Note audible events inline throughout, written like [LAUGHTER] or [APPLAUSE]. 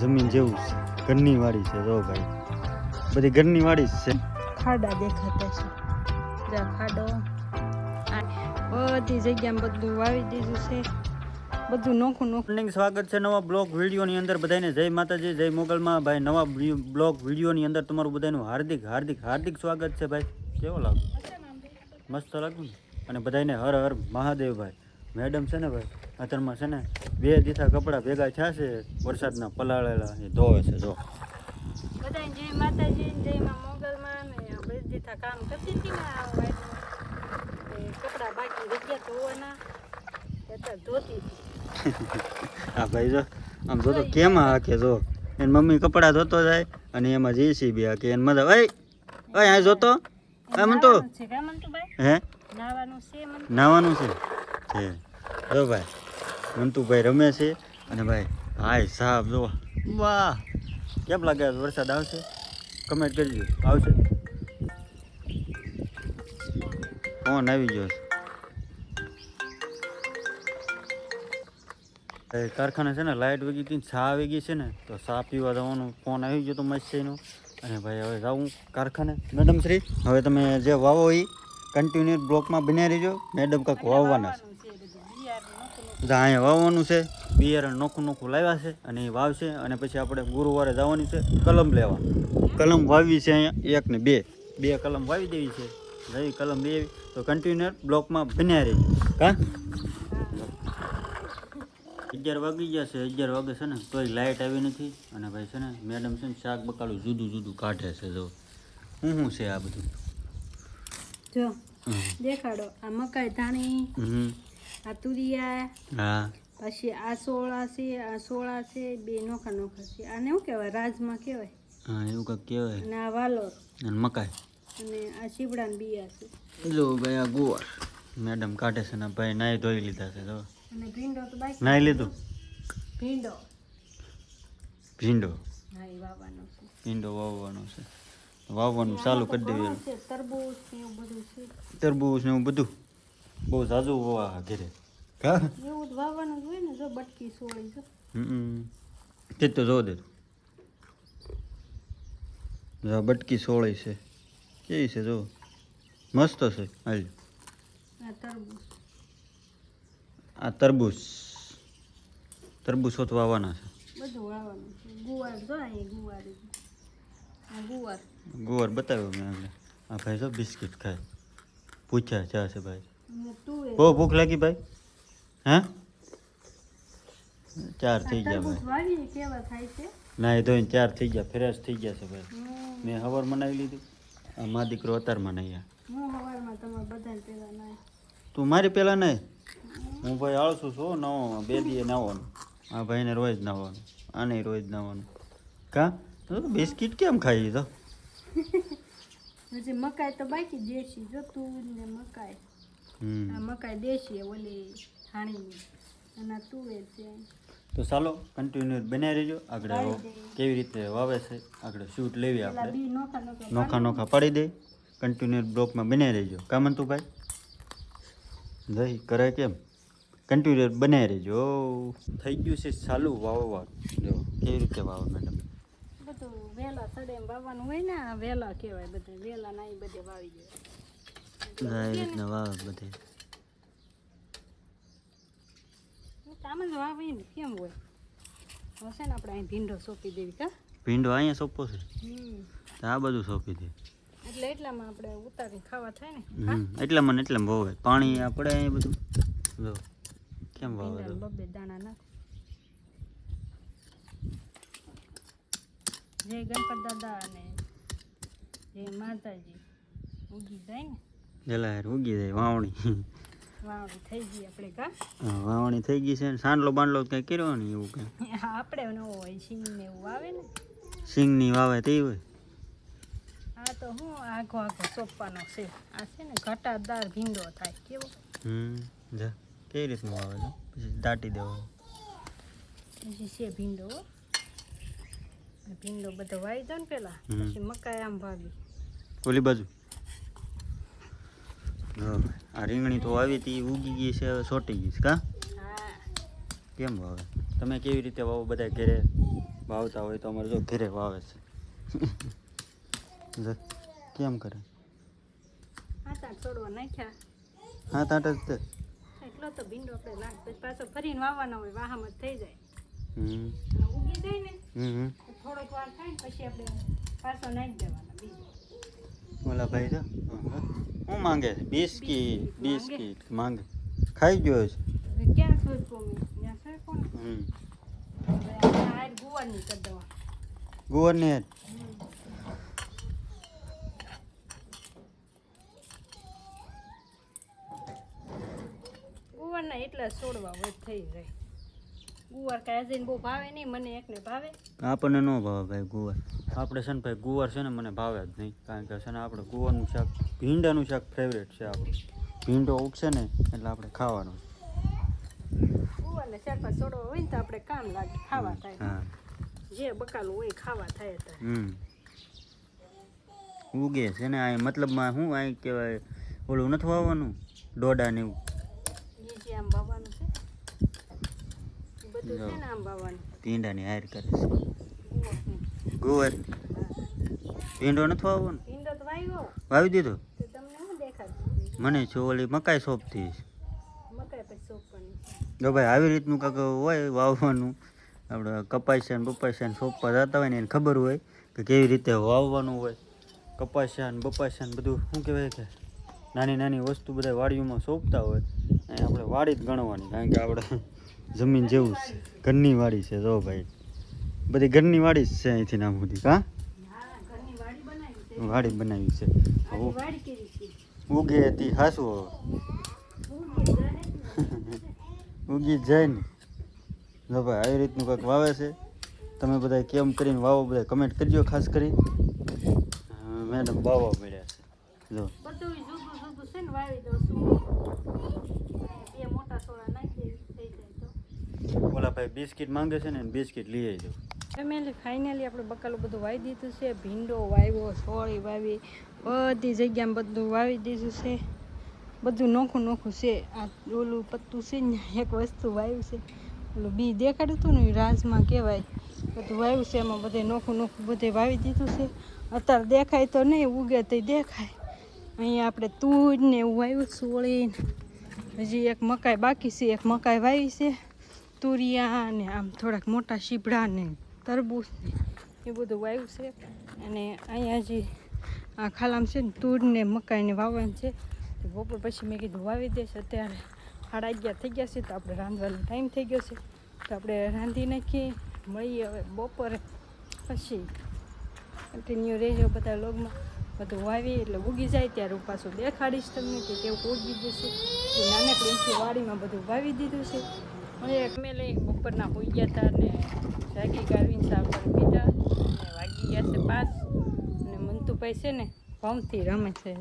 જમીન જેવું છે. ઘરની વાડી છે. જો ભાઈ. બધી ઘરની વાડી જ છે. ખાડા દેખાતા છે. જા ખાડો. બધી જગ્યામાં બધું વાવી દીધું છે. બધું નોખું નોખું. સ્વાગત છે નવા બ્લોગ વિડીયોની અંદર બધાને જય માતાજી જય મોગલમાં. ભાઈ નવા બ્લોગ વિડીયોની અંદર તમારું બધાનું હાર્દિક હાર્દિક હાર્દિક સ્વાગત છે ભાઈ. કેવો લાગે? મસ્ત લાગ્યું ને? અને બધાને હર હર મહાદેવ ભાઈ. મેડમ છે ને ભાઈ અત્યારમાં છે ને બે દીથા કપડાં ભેગા થયા છે વરસાદના પલાળેલા એ ધોવે છે જો. બધા જય માતાજી જય માં મોગલમાં ને બધી દીથા કામ કરતી હતી ને આ વાયરનું. એ કપડાં બાકી રહી ધોવાના. એટલે ધોતી હતી. [LAUGHS] ભાઈ જો આમ જો તો કેમ હાકે જો. એની મમ્મી કપડાં ધોતો જાય અને એમાં જેસીબી હાકે. એને મજા ઓય ઓય આ જોતો આ મન તો. નાહવાનું છે કા મંતુભાઈ હે? નાવાનું છે નાવાનું છે. છે. જો ભાઈ, મંતુભાઈ રમે છે અને ભાઈ, હાય સાહેબ જો વાહ, કેમ લાગે વરસાદ આવશે? કમેન્ટ કરજો, આવશે. ફોન આવી ગયો છે. કારખાના છે ને લાઇટ વગી હતી ચા આવી ગઈ છે ને, તો ચા પીવા જવાનું, ફોન આવી ગયો તો મસ્તીનો અને ભાઈ, હવે જાઉં કારખાને. મેડમ શ્રી, હવે તમે જે વાવો એ કન્ટિન્યુ બ્લોકમાં બન્યા રહેજો. મેડમ કાંક વાવવાના છે. અહીંયા વાવવાનું છે. બિયારણ નોખું નોખું લાવ્યા છે અને એ વાવશે અને પછી આપણે ગુરુવારે જવાની છે કલમ લેવા. કલમ વાવી છે અહીંયા એક ને બે. બે કલમ વાવી દેવી છે. જઈ કલમ બે તો કન્ટિન્યુ બ્લોકમાં બન્યા રહી કા? અગિયાર વાગી ગયા છે. અગિયાર વાગે છે ને, તોય લાઇટ આવી નથી. અને ભાઈ છે ને મેડમ છે ને શાક બકાલું જુદું જુદું કાઢે છે, જો. હું શું છે આ બધું? જો દેખાડો આ મકાઈ ધાણી આ તુરિયા હા. પછી આ સોળા છે આ સોળા છે બે નોખા નોખા છે. આને શું કહેવાય? રાજમાં કહેવાય. હા એવું કંઈક કહેવાય. અને આ વાલોર. અને મકાઈ. અને આ શીપડાના બિયા છે. જો ભાઈ આ ગુવાર મેડમ કાઢે છે ને ભાઈ નાઈ ધોઈ લીધા છે જો. અને ભીંડો તો બાકી નાઈ લીધું? ભીંડો. ભીંડો. હા વાવવાનો છે. ભીંડો વાવવાનો છે. વાવવાનું ચાલુ કરી દેવું તરબૂચ ને એવું બધું. બહુ ઝાઝુ વાવા ઘેરે. તે તો જો દે. બટકી સોળી છે. કેવી છે જો? મસ્ત છે. હાલ. આ તરબૂચ. આ તરબૂચ. તરબૂચ હોત વાવવાના છે. બધું વાવવાનું ગુવાર જો ગુવાર. ગુવાર. ગુવાર બતાવ્યો મેં આગળ આ ભાઈ જો બિસ્કિટ ખાય પૂછ્યા ચા છે ભાઈ અને તુવેર બહુ ભૂખ લાગી ભાઈ હે ચાર થઈ ગયા તરબૂચ ભાઈ વાવીએ કેવા થાય છે ના એ ધોઈને ચાર થઈ ગયા ફ્રેશ થઈ ગયા છે ભાઈ હું મેં હવાર મનાવી લીધું આ મા દીકરો અતારમાં નહીં આ. હું હવારમાં તમારે બધાને પેલા ના તું મારી પહેલા નહીં હું ભાઈ આળસું છું નવો બે દીએ નાવાનું આ ભાઈને રોજ નાવાનું આને રોજ નાવાનું કા તો બિસ્કિટ કેમ ખાઈ તો [LAUGHS] હજી મકાઈ તો બાકી દેશી જો ને મકાઈ. આ મકાઈ દેશી ઓલી હાણીની અને તુવેર છે. તો ચાલો કન્ટિન્યુ બનાવી રહેજો આગળ કેવી રીતે વાવે છે આગળ શૂટ લેવી આપણે. નોખા નોખા પાડી દે. કન્ટિન્યુ બ્લોકમાં બનાવી રહેજો કામ તું ભાઈ જઈ કરે કેમ? કન્ટિન્યુ બનાવી રહેજો થઈ ગયું છે ચાલુ વાવવા. જો કેવી રીતે વાવે મેડમ વેલા સડે એમ વાવવાનું હોય ને વેલા કહેવાય બધે વેલા ના બધે વાવી જાય એ રીતના વાવે બધે. આમ જ વાવી ને કેમ હોય? હશે ને આપણે અહીં ભીંડો સોંપી દેવી કા? ભીંડો અહીંયા સોંપો છે? આ બધું સોંપી દે. એટલે એટલામાં આપણે ઉતારી ખાવા થાય ને? એટલામાં એટલા મને એટલા પાણી આપણે બધું કેમ વાવે બબે દાણા નાખ. જય ગણપત દાદા અને જય માતાજી. ઉગી જાય ને? જલાર ઉગી જાય વાવણી. વાવણી થઈ ગઈ આપણે કા? વાવણી થઈ ગઈ છે ને સાંડલો બાંડલો કંઈ કર્યો નહીં એવું કંઈ? આપણે ન હોય સિંગ ને એવું આવે ને? સિંગની વાવે તે હોય? આ તો હું આખો આખો સોંપવાનો છે. આ છે ને ઘટાદાર ભીંડો થાય કેવો? હમ જા. કેવી રીતનું વાવે? છે પછી દાટી દેવો પછી છે ભીંડો ભીંડો બધો વાવી દો ને પેલા પછી મકાઈ આમ ભાગી ઓલી બાજુ? આ રીંગણી તો આવી હતી ઉગી ગઈ છે હવે સોટી ગઈ છે કા? હા. કેમ વાવે? તમે કેવી રીતે વાવો? બધા ઘરે વાવતા હોય તો અમારે જો ઘરે વાવે છે. જો, કેમ કરે? હા તાટ જ તે. એટલો તો ભીંડો આપણે લાગ પછી પાછો ફરીને વાવવાનો હોય વાહમ જ થઈ જાય. ને હમ. થોડોક વાર થાય ને પછી આપણે પાછો નાખી દેવાના બીજો. ઓલા ભાઈ તો હું માંગે? છે બિસ્કીટ બિસ્કિટ માંગે. ખાઈ ગયો છે. ક્યાં શોધવું મેં ત્યાં છે કોણ? હમ. હવે આપણે આ ગુવારની કરી દવા ગોવરને ગુવારના એટલા છોડવા હોય થઈ જાય. ગુવાર કાંઈ જઈને બહુ ભાવે નહીં મને એકને ભાવે. આપણને ન ભાવે ભાઈ ગુવાર. આપણે છે ને ભાઈ ગુવાર છે ને મને ભાવે જ નહીં કારણ કે છે ને આપણે ગુવારનું શાક ભીંડાનું શાક ફેવરેટ છે આપણું. ભીંડો ઉગશે ને એટલે આપણે ખાવાનું. ગુવારને પાંચ છોડવા હોય ને તો આપણે કામ લાગે ખાવા થાય. હા. જે બકાલું હોય ખાવા થાય હમ. ઉગે છે ને આ મતલબમાં શું આ કહેવાય ઓલું નથી વાવવાનું? ડોડા ને એવું જે આમ વાવવાનું એ ને વાવવાનું હાર કરે છે. ગુવર. ભીંડો નથી તો વાવ્યો વાવી દીધો? મને છો ઓલી મકાઈ સોંપતી જો ભાઈ આવી રીતનું કાંક હોય વાવવાનું. આપણે કપાસિયા ને બપાસિયા ને સોંપવા જતા હોય ને એને ખબર હોય કે કેવી રીતે વાવવાનું હોય. કપાસિયા ને બપાસિયા ને બધું શું કહેવાય કે નાની નાની વસ્તુ બધા વાડીઓમાં સોંપતા હોય. અહીં આપણે વાડી જ ગણવાની કારણ કે આપણે જમીન જેવું છે. ઘરની વાડી છે. જો ભાઈ. બધી ઘરની વાડી જ છે અહીંથી નામ સુધી હા? વાડી બનાવી છે. ઉગે હતી હાસું ઉગી જાય ને. જ જાય ને. જો ભાઈ આવી રીતનું કંઈક વાવે છે. તમે બધા કેમ કરીને વાવો બધા કમેન્ટ કરજો ખાસ કરી. મેડમ વાવવા મળ્યા છે. જો બધું જુદું જુદું છે ને વાવી દઉં છું બે મોટા છોડા નાખી થઈ જાય તો ઓલા ભાઈ બિસ્કિટ માંગે છે ને બિસ્કિટ લઈ આવજો ફેમિલી ફાઇનલી આપણે બકાલું બધું વાવી દીધું છે, ભીંડો વાવ્યો, સોળી વાવી, બધી જગ્યામાં બધું વાવી દીધું છે. બધું નોખું નોખું છે. આ ઓલું પત્તું છે ને, એક વસ્તુ વાવ્યું છે. ઓલું બી દેખાડ્યું હતું ને, રાજમાં કહેવાય. બધું વાવ્યું છે, એમાં બધે નોખું નોખું બધે વાવી દીધું છે. અત્યારે દેખાય તો નહીં, ઉગે તો દેખાય. અહીંયા આપણે તુર ને એવું વાવ્યું સોળીને હજી એક મકાઈ બાકી છે, એક મકાઈ વાવી છે. તુરિયા ને આમ થોડાક મોટા શીપડા ને તરબૂચ ને એ બધું વાવ્યું છે. અને અહીંયા હજી આ ખાલામ છે ને તુર ને મકાઈને વાવવાનું છે. બપોર પછી મેં કીધું વાવી દેશે અત્યારે સાડા અગિયાર થઈ ગયા છે તો આપણે રાંધવાનો ટાઈમ થઈ ગયો છે. તો આપણે રાંધી નાખીએ. મળીએ હવે બપોરે પછી. કન્ટિન્યુ રહેજો બધા લોગમાં બધું વાવી એટલે ઉગી જાય ત્યારે હું પાછું દેખાડીશ તમને કે કેવું ઉગી જશે તો નાનકડી વાડીમાં બધું વાવી દીધું છે. એક મેલે બપોરના હોઈ ગયા હતા ને જાગી ગાવીને કરી પીધા. અને વાગી ગયા છે પાંચ. અને મંતુભાઈ છે ને પંપથી રમે છે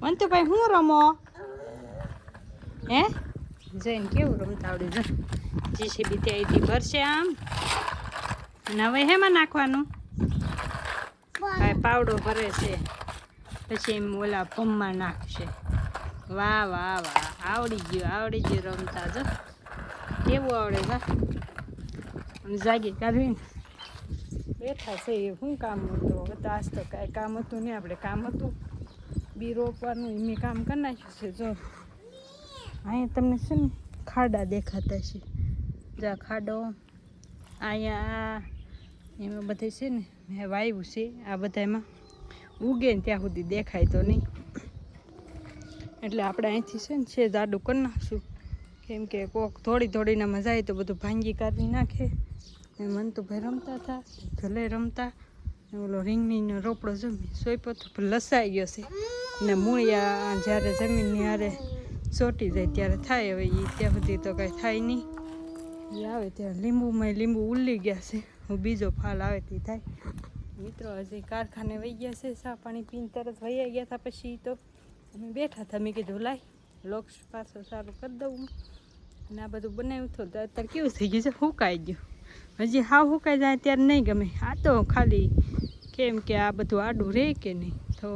મંતુભાઈ શું રમો? હે? જઈને કેવું રમતા આવડે? છે જીસીબી ત્યાંથી ભરશે આમ. અને હવે હેમાં નાખવાનું? કાંઈ પાવડો ભરે છે. પછી એમ ઓલા પમમાં નાખશે. વાહ વાહ વાહ. આવડી ગયું આવડી ગયું રમતા, જો. કેવું આવડે આમ જાગી કાઢવીને. બેઠા છે એ શું કામ હતું? હવે તો આજ તો કાંઈ કામ હતું નહીં, આપણે કામ હતું. બી રોપવાનું એમ કામ કરી નાખ્યું છે, જો. અહીંયા તમને છે ને ખાડા દેખાતા છે. જા ખાડો, અહીંયા એમાં બધે છે ને, મેં વાવ્યું છે આ બધામાં. ઉગે ને ત્યાં સુધી દેખાય તો નહીં. એટલે આપણે અહીંથી છે ને છે જાડું કરી નાખશું. કેમ કે કોક થોડી થોડીને મજા આવી તો બધું ભાંગી કાઢી નાખે. ને મન તો ભાઈ રમતા હતા, ભલે રમતા. ઓલો રીંગણીનો રોપડો જમી સોયપો તો લસાઈ ગયો છે. ને મૂળિયા જ્યારે જમીનની હારે ચોટી જાય ત્યારે થાય હવે એ ત્યાં સુધી તો કાંઈ થાય નહીં. એ આવે ત્યારે લીંબુમાં લીંબુ ઉલ્લી ગયા છે. હું બીજો ફાલ આવે તે થાય. મિત્રો, હજી કારખાને વહી ગયા છે સા પાણી પીને તરત વહી ગયા હતા પછી તો. અમે બેઠા હતા, મેં કીધું લાય. લોક્સ પાછો સારું કરી દઉં અને આ બધું બનાવ્યું તો અત્યારે કેવું થઈ ગયું છે? હુકાઈ ગયું. હજી હા હુકાઈ જાય ત્યારે નહીં ગમે. આ તો ખાલી કેમ કે આ બધું આડું રહે કે નહીં? તો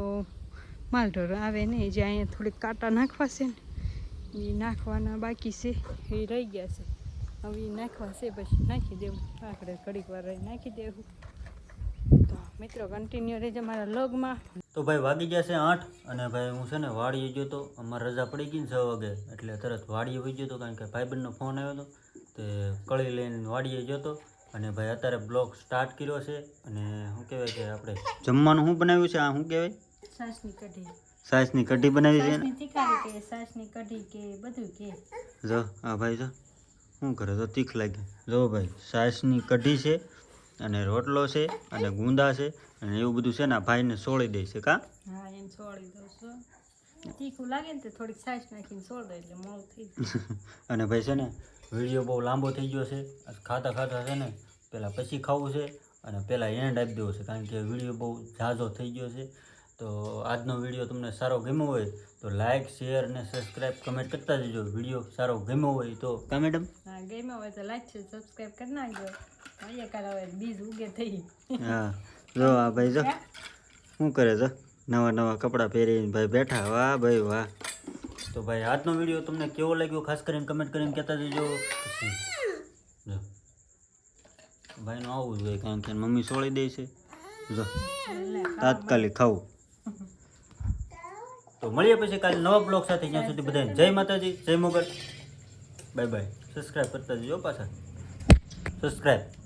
માલઢોર આવે નહીં જે અહીંયા થોડીક કાંટા નાખવા છે ને, એ નાખવાના બાકી છે. એ રહી ગયા છે. હવે એ નાખવા છે, પછી નાખી દેવું. આખડે ઘડીક વાર નાખી દેવું. તો મિત્રો કન્ટિન્યુ રહેજે મારા લગમાં તો ભાઈ વાગી જશે આઠ અને ભાઈ હું છે ને વાડીએ ગયો તો અમારે રજા પડી ગઈ ને છ વાગે એટલે તરત વાડીએ વહી ગયો તો કારણ કે ભાઈબંધનો ફોન આવ્યો હતો તે કળી લઈને વાડીએ ગયો તો અને ભાઈ અત્યારે બ્લોગ સ્ટાર્ટ કર્યો છે અને શું કહેવાય કે આપણે જમવાનું શું બનાવ્યું છે? આ શું કહેવાય? સાસની કઢી. સાસની કઢી બનાવી છે ને? કે સાસની કઢી કે બધું કે. જો આ ભાઈ જો શું કરે? તો તીખ લાગે. જો ભાઈ સાસની કઢી છે. અને રોટલો છે અને ગુંદા છે અને એવું બધું છે ને ભાઈને સોળી દે છે કા? હા એને છોડી દઉં છું. તીખું લાગે ને થોડીક સાસ નાખીને છોડ દો એટલે મોડું થઈ [LAUGHS] અને ભાઈ છે ને વીડિયો બહુ લાંબો થઈ ગયો છે. ખાતા ખાતા છે ને પહેલાં પછી ખાવું છે અને પહેલાં એન્ડ આપી દેવો છે. કારણ કે વીડિયો બહુ ઝાઝો થઈ ગયો છે. તો આજનો વીડિયો તમને સારો ગમ્યો હોય તો લાઇક શેર અને સબસ્ક્રાઇબ કમેન્ટ કરતા જજો. વીડિયો સારો ગમ્યો હોય તો. કા મેડમ હા ગમ્યો હોય તો લાઈક શેર સબસ્ક્રાઇબ કરી નાખજો. અહીંયા કાલે હવે બીજ ઉગે થઈ. હા જો આ ભાઈ જો. શું કરે છે નવા નવા કપડાં પહેરીને ભાઈ બેઠા. વાહ ભાઈ વાહ. તો ભાઈ આજનો વીડિયો તમને કેવો લાગ્યો? ખાસ કરીને કમેન્ટ કરીને કહેતા જજો. જો. ભાઈનું આવવું જોઈએ કારણ કે મમ્મી સોળી દે છે. જો. તાત્કાલિક ખાવું. તો મળીએ પછી કાલે નવા બ્લોગ સાથે જ્યાં સુધી બધાને જય માતાજી, જય મોગલ. બાય બાય સબસ્ક્રાઈબ કરતા જજો પાછા. સબસ્ક્રાઈબ